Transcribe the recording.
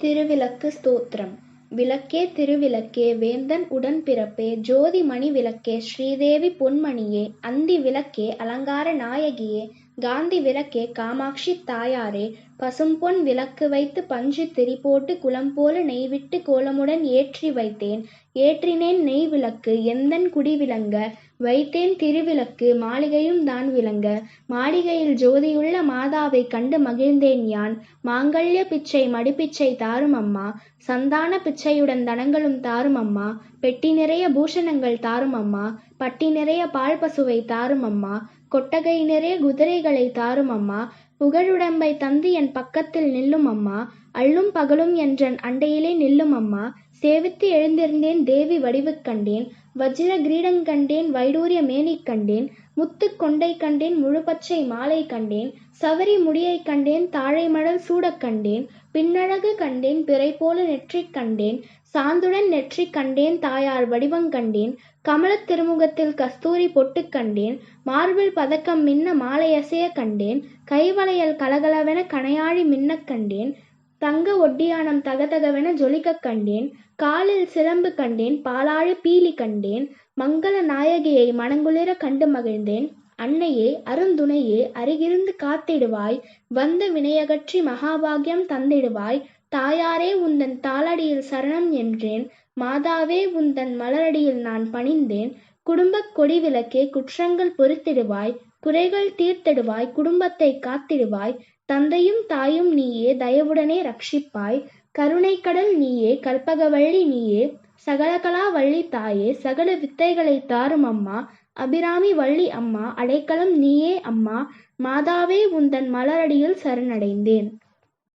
திருவிளக்கு ஸ்தோத்திரம். விளக்கே திருவிளக்கே வேந்தன் உடன்பிறப்பே ஜோதி மணி விளக்கே ஸ்ரீதேவி பொன்மணியே அந்தி விளக்கே அலங்கார நாயகியே காந்தி விளக்கே காமாட்சி தாயாரே பசும்பொன் விளக்கு வைத்து பஞ்சு திரிபோட்டு குலம்போல நெய்விட்டு கோலமுடன் ஏற்றி வைத்தேன். ஏற்றினேன் நெய் விளக்கு எந்தன் குடி விளங்க? வைத்தேன் திருவிளக்கு மாளிகையும் தான் விளங்க. மாளிகையில் ஜோதியுள்ள மாதாவை கண்டு மகிழ்ந்தேன் யான். மாங்கல்ய பிச்சை மடிப்பிச்சை தாரும் அம்மா. சந்தான பிச்சையுடன் தனங்களும் தாரும் அம்மா. பெட்டி நிறைய பூஷணங்கள் தாரும் அம்மா. பட்டி நிறைய பால் பசுவை தாரும் அம்மா. கொட்டகை நிறைய குதிரைகளை தாரும் அம்மா. புகழுடம்பை தந்து என் பக்கத்தில் நில்லும் அம்மா. அள்ளும் பகலும் என்றன் அண்டையிலே நில்லும் அம்மா. சேவித்து எழுந்திருந்தேன் தேவி வடிவு கண்டேன். வஜ்ர கிரீடங் கண்டேன் வைடூரிய மேனிக் கண்டேன். முத்துக் கொண்டை கண்டேன் முழுபச்சை மாலை கண்டேன். சவரி முடியைக் கண்டேன் தாழை மடல் சூடக் கண்டேன். பின்னழகு கண்டேன் பிறை போல நெற்றிக் கண்டேன். சாந்துடன் நெற்றி கண்டேன் தாயார் வடிவங் கண்டேன் கமலத் திருமுகத்தில் கஸ்தூரி பொட்டுக் கண்டேன் மார்பில் பதக்கம் மின்ன மாலையசைய கண்டேன் கைவளையல் கலகலவென கணையாழி மின்னக் கண்டேன் தங்க ஒட்டியானம் தகதகவென ஜொலிக்கக் கண்டேன் காலில் சிலம்பு கண்டேன் பாலாழி பீலி கண்டேன் மங்கள நாயகியை மனங்குளிர கண்டு மகிழ்ந்தேன் அன்னையே அருந்துணையே அருகிருந்து காத்திடுவாய் வந்த வினையகற்றி மகாபாகியம் தந்திடுவாய் தாயாரே உந்தன் தாளடியில் சரணம் என்றேன். மாதாவே உந்தன் மலரடியில் நான் பணிந்தேன். குடும்பக் கொடி விளக்கே குற்றங்கள் பொறுத்திடுவாய். குறைகள் தீர்த்திடுவாய் குடும்பத்தை காத்திடுவாய். தந்தையும் தாயும் நீயே தயவுடனே ரட்சிப்பாய். கருணைக்கடல் நீயே கற்பகவள்ளி நீயே. சகலகலா வள்ளி தாயே சகல வித்தைகளை தாரும் அம்மா. அபிராமி வள்ளி அம்மா அடைக்கலம் நீயே அம்மா. மாதாவே உந்தன் மலரடியில் சரணடைந்தேன்.